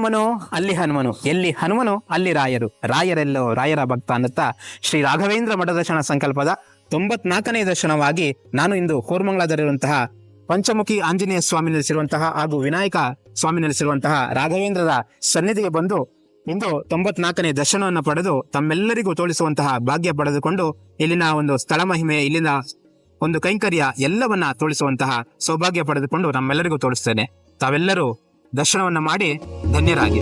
ರಾಮನು ಅಲ್ಲಿ ಹನುಮನು, ಎಲ್ಲಿ ಹನುಮನೋ, ಅಲ್ಲಿ ರಾಯರು. ರಾಯರೆಲ್ಲೋ, ರಾಯರ ಭಕ್ತ ಅನ್ನುತ್ತಾ ಶ್ರೀ ರಾಘವೇಂದ್ರ ಮಠದರ್ಶನ ಸಂಕಲ್ಪದ ತೊಂಬತ್ನಾಲ್ಕನೇ ದರ್ಶನವಾಗಿ ನಾನು ಇಂದು ಕೋರ್ಮಂಗ್ಲಾದಲ್ಲಿರುವಂತಹ ಪಂಚಮುಖಿ ಆಂಜನೇಯ ಸ್ವಾಮಿ ನೆಲೆಸಿರುವಂತಹ ಹಾಗೂ ವಿನಾಯಕ ಸ್ವಾಮಿ ನೆಲೆಸಿರುವಂತಹ ರಾಘವೇಂದ್ರರ ಸನ್ನಿಧಿಗೆ ಬಂದು ಇಂದು ತೊಂಬತ್ನಾಲ್ಕನೇ ದರ್ಶನವನ್ನು ಪಡೆದು ತಮ್ಮೆಲ್ಲರಿಗೂ ತೋಳಿಸುವಂತಹ ಭಾಗ್ಯ ಪಡೆದುಕೊಂಡು ಇಲ್ಲಿನ ಒಂದು ಸ್ಥಳ ಮಹಿಮೆ, ಇಲ್ಲಿನ ಒಂದು ಕೈಂಕರ್ಯ ಎಲ್ಲವನ್ನ ತೋಳಿಸುವಂತಹ ಸೌಭಾಗ್ಯ ಪಡೆದುಕೊಂಡು ನಮ್ಮೆಲ್ಲರಿಗೂ ತೋರಿಸ್ತೇನೆ. ತಾವೆಲ್ಲರೂ ದರ್ಶನವನ್ನ ಮಾಡಿ ಧನ್ಯರಾಗಿ.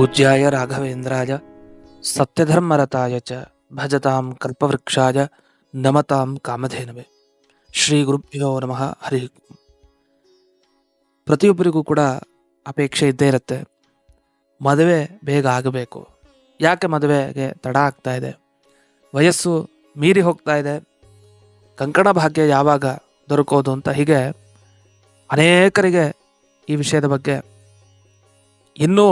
पूज्याय राघवेन्द्राय सत्यधर्मरताय च भजतां कल्पवृक्षाय नमतां ಕಾಮಧೇನವೇ ಶ್ರೀ ಗುರುಭ್ಯೋ ನಮಃ ಹರಿ ಓಂ. ಪ್ರತಿಯೊಬ್ಬರಿಗೂ ಕೂಡ ಅಪೇಕ್ಷೆ ಇದ್ದೇ ಇರುತ್ತೆ ಮದುವೆ ಬೇಗ ಆಗಬೇಕು ಯಾಕೆ ಮದುವೆಗೆ ತಡ ಆಗ್ತಾ ಇದೆ ವಯಸ್ಸು ಮೀರಿ ಹೋಗ್ತಾ ಇದೆ ಕಂಕಣ ಭಾಗ್ಯ ಯಾವಾಗ ದೊರಕೋದು ಅಂತ ಹೀಗೆ ಅನೇಕರಿಗೆ ಈ ವಿಷಯದ ಬಗ್ಗೆ ಇನ್ನೂ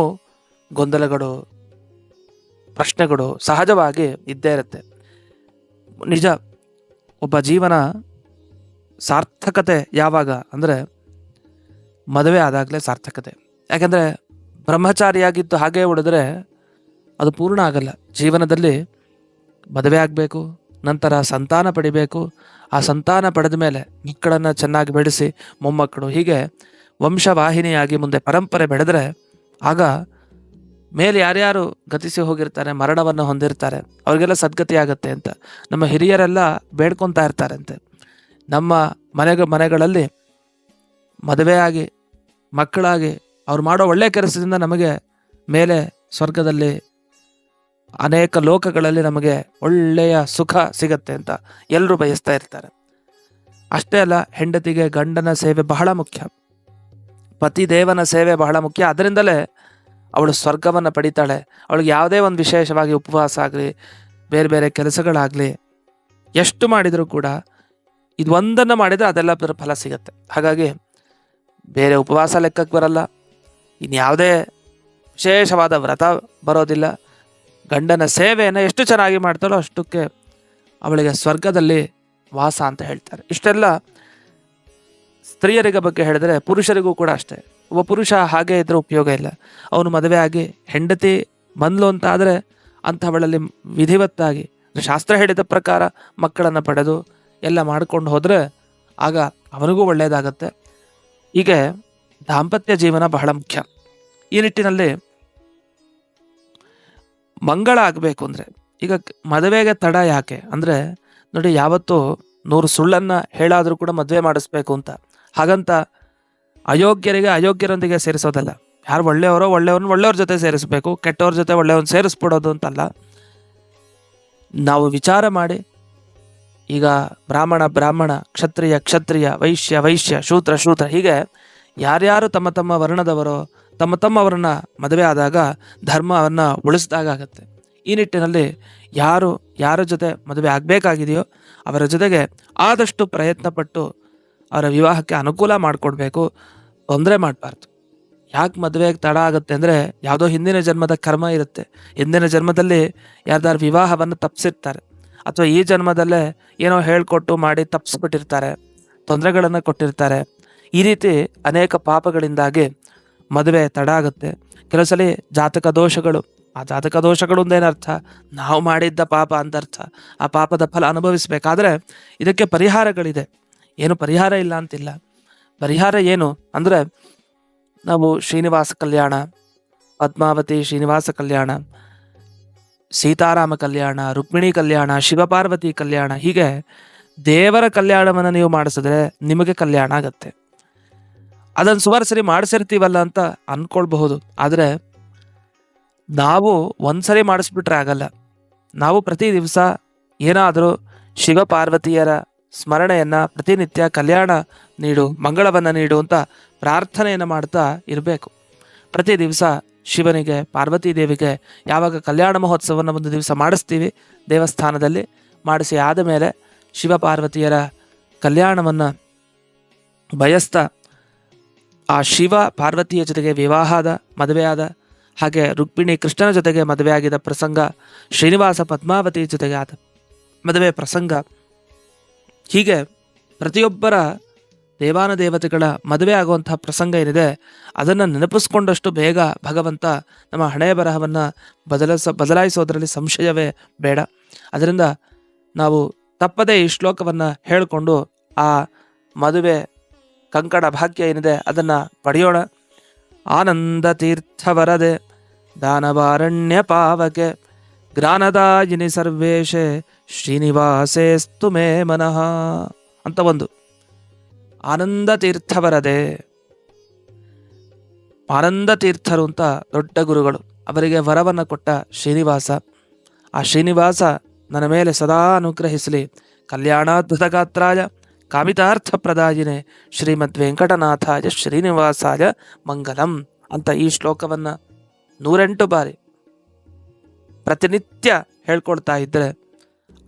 ಗೊಂದಲಗಳು, ಪ್ರಶ್ನೆಗಳು ಸಹಜವಾಗಿ ಇದ್ದೇ ಇರುತ್ತೆ. ನಿಜ, ಒಬ್ಬ ಜೀವನ ಸಾರ್ಥಕತೆ ಯಾವಾಗ ಅಂದರೆ ಮದುವೆ ಆದಾಗಲೇ ಸಾರ್ಥಕತೆ. ಯಾಕೆಂದರೆ ಬ್ರಹ್ಮಚಾರಿಯಾಗಿದ್ದು ಹಾಗೇ ಉಳಿದ್ರೆ ಅದು ಪೂರ್ಣ ಆಗಲ್ಲ. ಜೀವನದಲ್ಲಿ ಮದುವೆ ಆಗಬೇಕು, ನಂತರ ಸಂತಾನ ಪಡಿಬೇಕು. ಆ ಸಂತಾನ ಪಡೆದ ಮೇಲೆ ಮಕ್ಕಳನ್ನು ಚೆನ್ನಾಗಿ ಬೆಳೆಸಿ, ಮೊಮ್ಮಕ್ಕಳು ಹೀಗೆ ವಂಶವಾಹಿನಿಯಾಗಿ ಮುಂದೆ ಪರಂಪರೆ ಬೆಳೆದರೆ ಆಗ ಮೇಲೆ ಯಾರ್ಯಾರು ಗತಿಸಿ ಹೋಗಿರ್ತಾರೆ, ಮರಣವನ್ನು ಹೊಂದಿರ್ತಾರೆ, ಅವರಿಗೆಲ್ಲ ಸದ್ಗತಿ ಆಗುತ್ತೆ ಅಂತ. ನಮ್ಮ ಹಿರಿಯರೆಲ್ಲ ಬೇಡ್ಕೊತಾ ಇರ್ತಾರಂತೆ. ನಮ್ಮ ಮನೆ ಮನೆಗಳಲ್ಲಿ ಮದುವೆಯಾಗಿ, ಮಕ್ಕಳಾಗಿ, ಅವ್ರು ಮಾಡೋ ಒಳ್ಳೆಯ ಕೆಲಸದಿಂದ ನಮಗೆ ಮೇಲೆ ಸ್ವರ್ಗದಲ್ಲಿ ಅನೇಕ ಲೋಕಗಳಲ್ಲಿ ನಮಗೆ ಒಳ್ಳೆಯ ಸುಖ ಸಿಗತ್ತೆ ಅಂತ ಎಲ್ಲರೂ ಬಯಸ್ತಾ ಇರ್ತಾರೆ. ಅಷ್ಟೇ ಅಲ್ಲ, ಹೆಂಡತಿಗೆ ಗಂಡನ ಸೇವೆ ಬಹಳ ಮುಖ್ಯ. ಪತಿ ದೇವನ ಸೇವೆ ಬಹಳ ಮುಖ್ಯ. ಅದರಿಂದಲೇ ಅವಳು ಸ್ವರ್ಗವನ್ನು ಪಡಿತಾಳೆ. ಅವಳಿಗೆ ಯಾವುದೇ ಒಂದು ವಿಶೇಷವಾಗಿ ಉಪವಾಸ ಆಗಲಿ, ಬೇರೆ ಬೇರೆ ಕೆಲಸಗಳಾಗಲಿ, ಎಷ್ಟು ಮಾಡಿದರೂ ಕೂಡ ಇದು ಒಂದನ್ನು ಮಾಡಿದರೆ ಅದೆಲ್ಲ ಫಲ ಸಿಗುತ್ತೆ. ಹಾಗಾಗಿ ಬೇರೆ ಉಪವಾಸ ಲೆಕ್ಕಕ್ಕೆ ಬರಲ್ಲ. ಇನ್ಯಾವುದೇ ವಿಶೇಷವಾದ ವ್ರತ ಬರೋದಿಲ್ಲ. ಗಂಡನ ಸೇವೆಯನ್ನು ಎಷ್ಟು ಚೆನ್ನಾಗಿ ಮಾಡ್ತಾಳೋ ಅಷ್ಟಕ್ಕೆ ಅವಳಿಗೆ ಸ್ವರ್ಗದಲ್ಲಿ ವಾಸ ಅಂತ ಹೇಳ್ತಾರೆ. ಇಷ್ಟೆಲ್ಲ ಸ್ತ್ರೀಯರಿಗೆ ಬಗ್ಗೆ ಹೇಳಿದ್ರೆ ಪುರುಷರಿಗೂ ಕೂಡ ಅಷ್ಟೇ. ಒಬ್ಬ ಪುರುಷ ಹಾಗೆ ಇದ್ರೆ ಉಪಯೋಗ ಇಲ್ಲ. ಅವನು ಮದುವೆ ಆಗಿ ಹೆಂಡತಿ ಬಂದ್ಲು ಅಂತ ಆದರೆ ಅಂಥವಳಲ್ಲಿ ವಿಧಿವತ್ತಾಗಿ ಶಾಸ್ತ್ರ ಹೇಳಿದ ಪ್ರಕಾರ ಮಕ್ಕಳನ್ನು ಪಡೆದು ಎಲ್ಲ ಮಾಡ್ಕೊಂಡು ಹೋದರೆ ಆಗ ಅವನಿಗೂ ಒಳ್ಳೆಯದಾಗತ್ತೆ ಹೀಗೆ ದಾಂಪತ್ಯ ಜೀವನ ಬಹಳ ಮುಖ್ಯ. ಈ ನಿಟ್ಟಿನಲ್ಲಿ ಮಂಗಳ ಆಗಬೇಕು ಅಂದರೆ ಈಗ ಮದುವೆಗೆ ತಡ ಯಾಕೆ ಅಂದರೆ ನೋಡಿ, ಯಾವತ್ತೂ ನೂರು ಸುಳ್ಳನ್ನು ಹೇಳಾದರೂ ಕೂಡ ಮದುವೆ ಮಾಡಿಸ್ಬೇಕು ಅಂತ. ಹಾಗಂತ ಅಯೋಗ್ಯರಿಗೆ ಅಯೋಗ್ಯರೊಂದಿಗೆ ಸೇರಿಸೋದಲ್ಲ. ಯಾರು ಒಳ್ಳೆಯವರೋ ಒಳ್ಳೆಯವ್ರನ್ನ ಒಳ್ಳೆಯವ್ರ ಜೊತೆ ಸೇರಿಸಬೇಕು, ಕೆಟ್ಟವ್ರ ಜೊತೆ ಒಳ್ಳೆಯವ್ರನ್ನ ಸೇರಿಸ್ಬಿಡೋದು ಅಂತಲ್ಲ. ನಾವು ವಿಚಾರ ಮಾಡಿ, ಈಗ ಬ್ರಾಹ್ಮಣ ಬ್ರಾಹ್ಮಣ, ಕ್ಷತ್ರಿಯ ಕ್ಷತ್ರಿಯ, ವೈಶ್ಯ ವೈಶ್ಯ, ಶೂದ್ರ ಶೂದ್ರ, ಹೀಗೆ ಯಾರ್ಯಾರು ತಮ್ಮ ತಮ್ಮ ವರ್ಣದವರೋ, ತಮ್ಮ ತಮ್ಮವರನ್ನ ಮದುವೆ ಆದಾಗ ಧರ್ಮವನ್ನು ಉಳಿಸಿದಾಗ ಆಗುತ್ತೆ. ಈ ನಿಟ್ಟಿನಲ್ಲಿ ಯಾರು, ಯಾರ ಜೊತೆ ಮದುವೆ ಆಗಬೇಕಾಗಿದೆಯೋ, ಅವರ ಜೊತೆಗೆ ಆದಷ್ಟು ಪ್ರಯತ್ನಪಟ್ಟು ಅವರ ವಿವಾಹಕ್ಕೆ ಅನುಕೂಲ ಮಾಡಿಕೊಡ್ಬೇಕು. ತೊಂದರೆ ಮಾಡಬಾರ್ದು. ಯಾಕೆ ಮದುವೆಗೆ ತಡ ಆಗುತ್ತೆ ಅಂದರೆ ಯಾವುದೋ ಹಿಂದಿನ ಜನ್ಮದ ಕರ್ಮ ಇರುತ್ತೆ. ಹಿಂದಿನ ಜನ್ಮದಲ್ಲಿ ಯಾರ್ದಾರು ವಿವಾಹವನ್ನು ತಪ್ಪಿಸಿರ್ತಾರೆ ಅಥವಾ ಈ ಜನ್ಮದಲ್ಲೇ ಏನೋ ಹೇಳಿಕೊಟ್ಟು ಮಾಡಿ ತಪ್ಪಿಸ್ಬಿಟ್ಟಿರ್ತಾರೆ ತೊಂದರೆಗಳನ್ನು ಕೊಟ್ಟಿರ್ತಾರೆ. ಈ ರೀತಿ ಅನೇಕ ಪಾಪಗಳಿಂದಾಗಿ ಮದುವೆ ತಡ ಆಗುತ್ತೆ. ಕೆಲವು ಸಲ ಜಾತಕ ದೋಷಗಳು, ಆ ಜಾತಕ ದೋಷಗಳು ಅಂದೇನರ್ಥ ನಾವು ಮಾಡಿದ್ದ ಪಾಪ ಅಂತ ಅರ್ಥ. ಆ ಪಾಪದ ಫಲ ಅನುಭವಿಸಬೇಕಾದ್ರೆ ಇದಕ್ಕೆ ಪರಿಹಾರಗಳಿದೆ. ಏನು ಪರಿಹಾರ ಇಲ್ಲ ಅಂತಿಲ್ಲ. ಪರಿಹಾರ ಏನು? ಅಂದರೆ ನಾವು ಶ್ರೀನಿವಾಸ ಕಲ್ಯಾಣ, ಪದ್ಮಾವತಿ ಶ್ರೀನಿವಾಸ ಕಲ್ಯಾಣ, ಸೀತಾರಾಮ ಕಲ್ಯಾಣ, ರುಕ್ಮಿಣಿ ಕಲ್ಯಾಣ, ಶಿವಪಾರ್ವತಿ ಕಲ್ಯಾಣ, ಹೀಗೆ ದೇವರ ಕಲ್ಯಾಣವನ್ನು ನೀವು ಮಾಡಿಸಿದ್ರೆ ನಿಮಗೆ ಕಲ್ಯಾಣ ಆಗತ್ತೆ. ಅದನ್ನು ಸುಮಾರು ಸರಿ ಮಾಡಿಸಿರ್ತೀವಲ್ಲ ಅಂತ ಅಂದ್ಕೊಳ್ಬಹುದು ಆದರೆ ನಾವು ಒಂದ್ಸರಿ ಮಾಡಿಸ್ಬಿಟ್ರೆ ಆಗಲ್ಲ. ನಾವು ಪ್ರತಿ ದಿವಸ ಏನಾದರೂ ಶಿವ ಪಾರ್ವತಿಯರ ಸ್ಮರಣೆಯನ್ನ ಪ್ರತಿನಿತ್ಯ ಕಲ್ಯಾಣ ನೀಡು, ಮಂಗಳವನ್ನು ನೀಡು ಅಂತ ಪ್ರಾರ್ಥನೆಯನ್ನು ಮಾಡ್ತಾ ಇರಬೇಕು. ಪ್ರತಿ ದಿವಸ ಶಿವನಿಗೆ, ಪಾರ್ವತಿ ದೇವಿಗೆ ಯಾವಾಗ ಕಲ್ಯಾಣ ಮಹೋತ್ಸವವನ್ನು ಒಂದು ದಿವಸ ಮಾಡಿಸ್ತೀವಿ, ದೇವಸ್ಥಾನದಲ್ಲಿ ಮಾಡಿಸಿ ಆದ ಮೇಲೆ ಶಿವ ಪಾರ್ವತಿಯರ ಕಲ್ಯಾಣವನ್ನು ಬಯಸ್ತಾ ಆ ಶಿವ ಪಾರ್ವತಿಯ ಜೊತೆಗೆ ವಿವಾಹದ ಮದುವೆಯಾದ ಹಾಗೆ ರುಕ್ಮಿಣಿ ಕೃಷ್ಣನ ಜೊತೆಗೆ ಮದುವೆಯಾಗಿದ್ದ ಪ್ರಸಂಗ, ಶ್ರೀನಿವಾಸ ಪದ್ಮಾವತಿ ಜೊತೆಗೆ ಆದ ಮದುವೆ ಪ್ರಸಂಗ ಹೀಗೆ ಪ್ರತಿಯೊಬ್ಬರ ದೇವಾನ ದೇವತೆಗಳ ಮದುವೆ ಆಗುವಂತಹ ಪ್ರಸಂಗ ಏನಿದೆ, ಅದನ್ನು ನೆನಪಿಸ್ಕೊಂಡಷ್ಟು ಬೇಗ ಭಗವಂತ ನಮ್ಮ ಹಣೆಯ ಬರಹವನ್ನು ಬದಲಿಸ, ಬದಲಾಯಿಸೋದರಲ್ಲಿ ಸಂಶಯವೇ ಬೇಡ. ಅದರಿಂದ ನಾವು ತಪ್ಪದೇ ಈ ಶ್ಲೋಕವನ್ನು ಹೇಳಿಕೊಂಡು ಆ ಮದುವೆ ಕಂಕಣ ಭಾಗ್ಯ ಏನಿದೆ ಅದನ್ನು ಪಡೆಯೋಣ. ಆನಂದ ತೀರ್ಥವರದೆ ದಾನವಾರಣ್ಯ ಪಾವಕೆ, ಜ್ಞಾನದಾಯಿನಿ ಸರ್ವೇಶೆ, ಶ್ರೀನಿವಾಸೇಸ್ತು ಮೇ ಮನಃ ಅಂತ ಒಂದು. ಆನಂದ ತೀರ್ಥವರದೆ ಆನಂದ ತೀರ್ಥರು ಅಂತ ದೊಡ್ಡ ಗುರುಗಳು. ಅವರಿಗೆ ವರವನ್ನು ಕೊಟ್ಟ ಶ್ರೀನಿವಾಸ. ಆ ಶ್ರೀನಿವಾಸ ನನ್ನ ಮೇಲೆ ಸದಾ ಅನುಗ್ರಹಿಸಲಿ. ಕಲ್ಯಾಣಾದ್ಭುತ ಗಾತ್ರಾಯ ಕಾಮಿತಾರ್ಥ ಪ್ರದಾಯಿನೆ ಶ್ರೀಮದ್ ವೆಂಕಟನಾಥಾಯ ಶ್ರೀನಿವಾಸಾಯ ಮಂಗಲಂ ಅಂತ ಈ ಶ್ಲೋಕವನ್ನು ನೂರೆಂಟು ಬಾರಿ ಪ್ರತಿನಿತ್ಯ ಹೇಳ್ಕೊಳ್ತಾ ಇದ್ದರೆ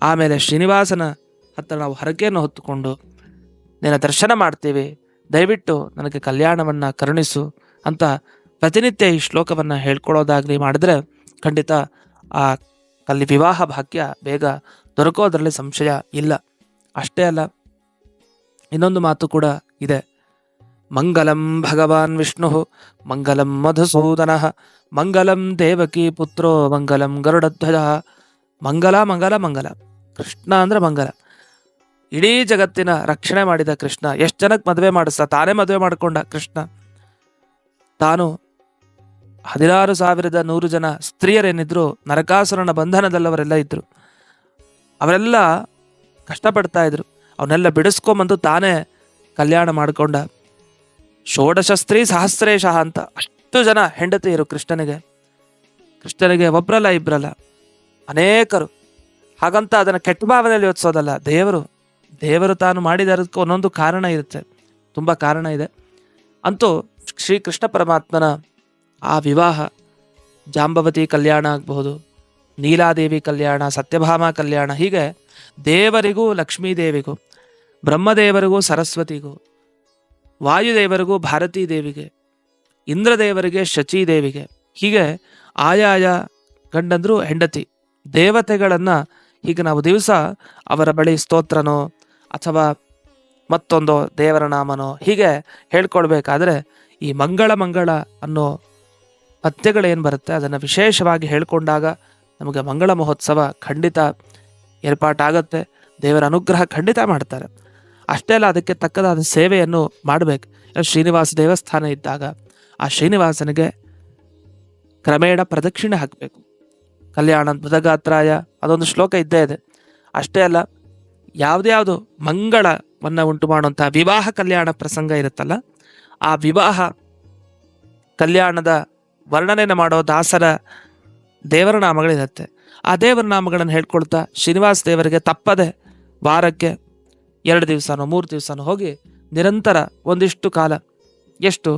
ಆಮೇಲೆ ಶ್ರೀನಿವಾಸನ ಹತ್ತಿರ ನಾವು ಹರಕೆಯನ್ನು ಹೊತ್ತುಕೊಂಡು ನಿನ್ನ ದರ್ಶನ ಮಾಡ್ತೀವಿ. ದಯವಿಟ್ಟು ನನಗೆ ಕಲ್ಯಾಣವನ್ನು ಕರುಣಿಸು ಅಂತ ಪ್ರತಿನಿತ್ಯ ಈ ಶ್ಲೋಕವನ್ನು ಹೇಳ್ಕೊಳ್ಳೋದಾಗಲಿ ಮಾಡಿದ್ರೆ ಖಂಡಿತ ಆ ಅಲ್ಲಿ ವಿವಾಹ ಭಾಗ್ಯ ಬೇಗ ದೊರಕೋದ್ರಲ್ಲಿ ಸಂಶಯ ಇಲ್ಲ. ಅಷ್ಟೇ ಅಲ್ಲ, ಇನ್ನೊಂದು ಮಾತು ಕೂಡ ಇದೆ. ಮಂಗಲಂ ಭಗವಾನ್ ವಿಷ್ಣು, ಮಂಗಲಂ ಮಧುಸೂದನ, ಮಂಗಲಂ ದೇವಕಿ ಪುತ್ರೋ, ಮಂಗಲಂ ಗರುಡಧ್ವಜ, ಮಂಗಲ ಮಂಗಲ ಮಂಗಲ. ಕೃಷ್ಣ ಅಂದರೆ ಮಂಗಲ. ಇಡೀ ಜಗತ್ತಿನ ರಕ್ಷಣೆ ಮಾಡಿದ ಕೃಷ್ಣ. ಎಷ್ಟು ಜನಕ್ಕೆ ಮದುವೆ ಮಾಡಿಸ್ತಾ ತಾನೇ ಮದುವೆ ಮಾಡಿಕೊಂಡ ಕೃಷ್ಣ. ತಾನು ಹದಿನಾರು ಸಾವಿರದ ನೂರು ಜನ ಸ್ತ್ರೀಯರೇನಿದ್ರು, ನರಕಾಸುರನ ಬಂಧನದಲ್ಲವರೆಲ್ಲ ಇದ್ದರು ಅವರೆಲ್ಲ ಕಷ್ಟಪಡ್ತಾ ಇದ್ರು. ಅವನ್ನೆಲ್ಲ ಬಿಡಿಸ್ಕೊಂಬಂದು ತಾನೇ ಕಲ್ಯಾಣ ಮಾಡಿಕೊಂಡ. ಷೋಡಶ ಸ್ತ್ರೀ ಸಹಸ್ರೇಶ ಅಂತ ಅಷ್ಟು ಜನ ಹೆಂಡತಿಯರು ಕೃಷ್ಣನಿಗೆ. ಕೃಷ್ಣನಿಗೆ ಒಬ್ರಲ್ಲ ಇಬ್ರಲ್ಲ. ಅನೇಕರು. ಹಾಗಂತ ಅದನ್ನು ಕೆಟ್ಟ ಭಾವನೆಯಲ್ಲಿ ಯೋಚಿಸೋದಲ್ಲ. ದೇವರು ದೇವರು ತಾನು ಮಾಡಿದದಕ್ಕೆ ಒಂದೊಂದು ಕಾರಣ ಇರುತ್ತೆ. ತುಂಬ ಕಾರಣ ಇದೆ. ಅಂತೂ ಶ್ರೀಕೃಷ್ಣ ಪರಮಾತ್ಮನ ಆ ವಿವಾಹ, ಜಾಂಬವತಿ ಕಲ್ಯಾಣ ಆಗಬಹುದು, ನೀಲಾದೇವಿ ಕಲ್ಯಾಣ, ಸತ್ಯಭಾಮ ಕಲ್ಯಾಣ, ಹೀಗೆ ದೇವರಿಗೂ ಲಕ್ಷ್ಮೀ ದೇವಿಗೂ ಬ್ರಹ್ಮದೇವರಿಗೂ, ಸರಸ್ವತಿಗೂ, ವಾಯುದೇವರಿಗೂ ಭಾರತೀ ದೇವಿಗೆ ಇಂದ್ರದೇವರಿಗೆ, ಶಚೀದೇವಿಗೆ, ಹೀಗೆ ಆಯಾಯ ಗಂಡಂದ್ರು ಹೆಂಡತಿ, ದೇವತೆಗಳನ್ನು ಹೀಗೆ ನಾವು ದಿವಸ ಅವರ ಬಳಿ ಸ್ತೋತ್ರನೋ ಅಥವಾ ಮತ್ತೊಂದು ದೇವರ ನಾಮನೋ ಹೀಗೆ ಹೇಳ್ಕೊಳ್ಬೇಕಾದ್ರೆ ಈ ಮಂಗಳ ಮಂಗಳ ಅನ್ನೋ ಪದ್ಯಗಳೇನು ಬರುತ್ತೆ? ಅದನ್ನು ವಿಶೇಷವಾಗಿ ಹೇಳಿಕೊಂಡಾಗ ನಮಗೆ ಮಂಗಳ ಮಹೋತ್ಸವ ಖಂಡಿತ ಏರ್ಪಾಟಾಗತ್ತೆ. ದೇವರ ಅನುಗ್ರಹ ಖಂಡಿತ ಮಾಡ್ತಾರೆ. ಅಷ್ಟೇ ಅಲ್ಲ, ಅದಕ್ಕೆ ತಕ್ಕದಾದ ಸೇವೆಯನ್ನು ಮಾಡಬೇಕು. ಶ್ರೀನಿವಾಸ ದೇವಸ್ಥಾನ ಇದ್ದಾಗ ಆ ಶ್ರೀನಿವಾಸನಿಗೆ ಕ್ರಮೇಣ ಪ್ರದಕ್ಷಿಣೆ ಹಾಕಬೇಕು. ಕಲ್ಯಾಣ ಮೃದಗಾತ್ರಾಯ ಅದೊಂದು ಶ್ಲೋಕ ಇದ್ದೇ ಇದೆ. ಅಷ್ಟೇ ಅಲ್ಲ ಯಾವುದ್ಯಾವುದು ಮಂಗಳವನ್ನು ಉಂಟು ಮಾಡುವಂತಹ ವಿವಾಹ ಕಲ್ಯಾಣ ಪ್ರಸಂಗ ಇರುತ್ತಲ್ಲ, ಆ ವಿವಾಹ ಕಲ್ಯಾಣದ ವರ್ಣನೆಯನ್ನು ಮಾಡೋ ದಾಸರ ದೇವರ ನಾಮಗಳಿರುತ್ತೆ ಆ ದೇವರ ನಾಮಗಳನ್ನು ಹೇಳ್ಕೊಳ್ತಾ ಶ್ರೀನಿವಾಸ ದೇವರಿಗೆ ತಪ್ಪದೆ ವಾರಕ್ಕೆ ಎರಡು ದಿವಸನೋ ಮೂರು ದಿವಸನೋ ಹೋಗಿ ನಿರಂತರ ಒಂದಿಷ್ಟು ಕಾಲ ಎಷ್ಟು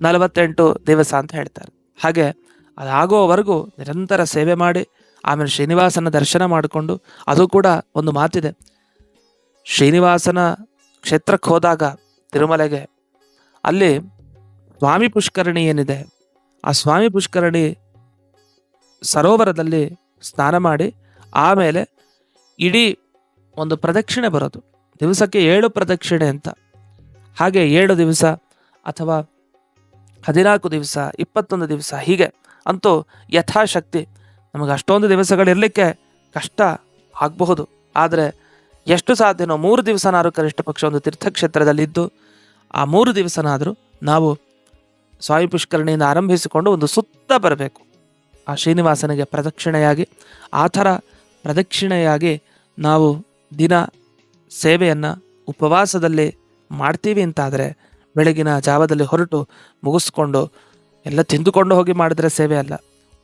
ನಲವತ್ತೆಂಟು ದಿವಸ ಅಂತ ಹೇಳ್ತಾರೆ. ಹಾಗೆ ಅದಾಗೋವರೆಗೂ ನಿರಂತರ ಸೇವೆ ಮಾಡಿ, ಆಮೇಲೆ ಶ್ರೀನಿವಾಸನ ದರ್ಶನ ಮಾಡಿಕೊಂಡು ಅದು ಕೂಡ ಒಂದು ಮಾತಿದೆ. ಶ್ರೀನಿವಾಸನ ಕ್ಷೇತ್ರಕ್ಕೆ ಹೋದಾಗ ತಿರುಮಲೆಗೆ, ಅಲ್ಲಿ ಸ್ವಾಮಿ ಪುಷ್ಕರಣಿ ಏನಿದೆ, ಆ ಸ್ವಾಮಿ ಪುಷ್ಕರಣಿ ಸರೋವರದಲ್ಲಿ ಸ್ನಾನ ಮಾಡಿ, ಆಮೇಲೆ ಇಡೀ ಒಂದು ಪ್ರದಕ್ಷಿಣೆ ಬರೋದು. ದಿವಸಕ್ಕೆ ಏಳು ಪ್ರದಕ್ಷಿಣೆ ಅಂತ. ಹಾಗೆ ಏಳು ದಿವಸ ಅಥವಾ ಹದಿನಾಲ್ಕು ದಿವಸ, ಇಪ್ಪತ್ತೊಂದು ದಿವಸ, ಹೀಗೆ ಅಂತೂ ಯಥಾಶಕ್ತಿ ನಮಗೆ ಅಷ್ಟೊಂದು ದಿವಸಗಳಿರಲಿಕ್ಕೆ ಕಷ್ಟ ಆಗಬಹುದು. ಆದರೆ ಎಷ್ಟು ಸಾಧ್ಯನೋ ಮೂರು ದಿವಸನಾದರೂ ಕನಿಷ್ಠ ಪಕ್ಷ ಒಂದು ತೀರ್ಥಕ್ಷೇತ್ರದಲ್ಲಿದ್ದು, ಆ ಮೂರು ದಿವಸನಾದರೂ ನಾವು ಸ್ವಾಮಿ ಪುಷ್ಕರಣಿಯಿಂದ ಆರಂಭಿಸಿಕೊಂಡು ಒಂದು ಸುತ್ತ ಬರಬೇಕು. ಆ ಶ್ರೀನಿವಾಸನಿಗೆ ಪ್ರದಕ್ಷಿಣೆಯಾಗಿ, ಆ ಥರ ಪ್ರದಕ್ಷಿಣೆಯಾಗಿ ನಾವು ದಿನ ಸೇವೆಯನ್ನು ಉಪವಾಸದಲ್ಲಿ ಮಾಡ್ತೀವಿ ಅಂತಾದರೆ, ಬೆಳಗಿನ ಜಾವದಲ್ಲಿ ಹೊರಟು ಮುಗಿಸ್ಕೊಂಡು ಎಲ್ಲ ತಿಂದುಕೊಂಡು ಹೋಗಿ ಮಾಡಿದ್ರೆ ಸೇವೆ ಅಲ್ಲ.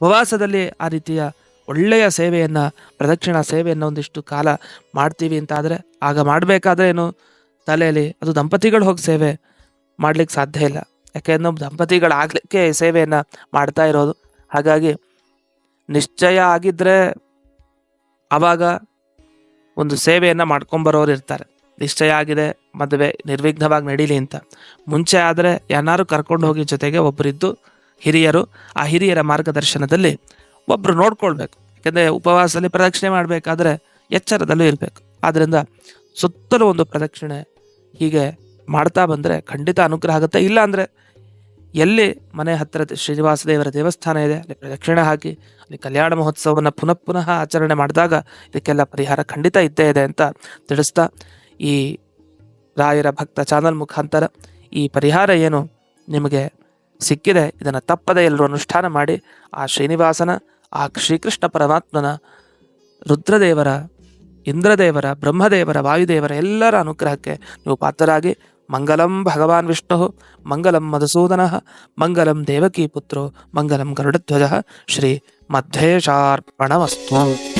ಉಪವಾಸದಲ್ಲಿ ಆ ರೀತಿಯ ಒಳ್ಳೆಯ ಸೇವೆಯನ್ನು, ಪ್ರದಕ್ಷಿಣಾ ಸೇವೆಯನ್ನು ಒಂದಿಷ್ಟು ಕಾಲ ಮಾಡ್ತೀವಿ ಅಂತಾದರೆ ಆಗ ಮಾಡಬೇಕಾದ್ರೆ ಏನು? ತಲೆಯಲ್ಲಿ, ಅದು ದಂಪತಿಗಳು ಹೋಗಿ ಸೇವೆ ಮಾಡ್ಲಿಕ್ಕೆ ಸಾಧ್ಯ ಇಲ್ಲ. ಯಾಕೆಂದ್ರೆ ದಂಪತಿಗಳಾಗಲಿಕ್ಕೆ ಈ ಸೇವೆಯನ್ನು ಮಾಡ್ತಾ ಇರೋದು. ಹಾಗಾಗಿ ನಿಶ್ಚಯ ಆಗಿದ್ದರೆ ಆವಾಗ ಒಂದು ಸೇವೆಯನ್ನು ಮಾಡ್ಕೊಂಬರೋರು ಇರ್ತಾರೆ. ನಿಶ್ಚಯ ಆಗಿದೆ, ಮದುವೆ ನಿರ್ವಿಘ್ನವಾಗಿ ನಡೀಲಿ ಅಂತ. ಮುಂಚೆ ಆದರೆ ಯಾರು ಕರ್ಕೊಂಡು ಹೋಗಿ ಜೊತೆಗೆ ಒಬ್ಬರಿದ್ದು ಹಿರಿಯರು. ಆ ಹಿರಿಯರ ಮಾರ್ಗದರ್ಶನದಲ್ಲಿ ಒಬ್ಬರು ನೋಡ್ಕೊಳ್ಬೇಕು. ಯಾಕಂದ್ರೆ ಉಪವಾಸದಲ್ಲಿ ಪ್ರದಕ್ಷಿಣೆ ಮಾಡಬೇಕಾದ್ರೆ ಎಚ್ಚರದಲ್ಲೂ ಇರಬೇಕು. ಆದ್ದರಿಂದ ಸುತ್ತಲೂ ಒಂದು ಪ್ರದಕ್ಷಿಣೆ ಹೀಗೆ ಮಾಡ್ತಾ ಬಂದರೆ ಖಂಡಿತ ಅನುಗ್ರಹ ಆಗುತ್ತೆ. ಇಲ್ಲ ಅಂದರೆ ಎಲ್ಲಿ ಮನೆ ಹತ್ತಿರ ಶ್ರೀನಿವಾಸ ದೇವರ ದೇವಸ್ಥಾನ ಇದೆ, ಅಲ್ಲಿ ಪ್ರದಕ್ಷಿಣೆ ಹಾಕಿ, ಅಲ್ಲಿ ಕಲ್ಯಾಣ ಮಹೋತ್ಸವವನ್ನು ಪುನಃ ಪುನಃ ಆಚರಣೆ ಮಾಡಿದಾಗ ಇದಕ್ಕೆಲ್ಲ ಪರಿಹಾರ ಖಂಡಿತ ಇದ್ದೇ ಇದೆ ಅಂತ ತಿಳಿಸ್ತಾ ಈ ರಾಯರ ಭಕ್ತ ಚಾನಲ್ ಮುಖಾಂತರ ಈ ಪರಿಹಾರ ಏನು ನಿಮಗೆ ಸಿಕ್ಕಿದೆ, ಇದನ್ನು ತಪ್ಪದೆ ಎಲ್ಲರೂ ಅನುಷ್ಠಾನ ಮಾಡಿ, ಆ ಶ್ರೀನಿವಾಸನ ಆ ಶ್ರೀಕೃಷ್ಣ ಪರಮಾತ್ಮನ ರುದ್ರದೇವರ, ಇಂದ್ರದೇವರ, ಬ್ರಹ್ಮದೇವರ, ವಾಯುದೇವರ ಎಲ್ಲರ ಅನುಗ್ರಹಕ್ಕೆ ನೀವು ಪಾತ್ರರಾಗಿ. ಮಂಗಲಂ ಭಗವಾನ್ ವಿಷ್ಣು, ಮಂಗಲಂ ಮಧುಸೂದನ, ಮಂಗಲಂ ದೇವಕೀಪುತ್ರೋ ಮಂಗಲಂ ಗರುಡಧ್ವಜ, ಶ್ರೀ ಮಧ್ವೇಶಾರ್ಪಣಮಸ್ತು.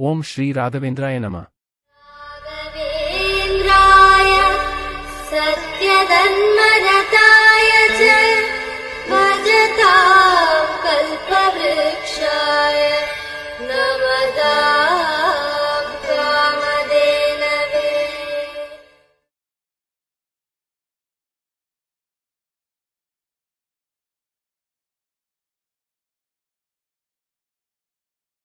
ഓം ശ്രീ രാഘവേന്ദ്രായ നമ. സത്യധന്മരതായ ഭജതാം കൽപ്പവൃക്ഷായ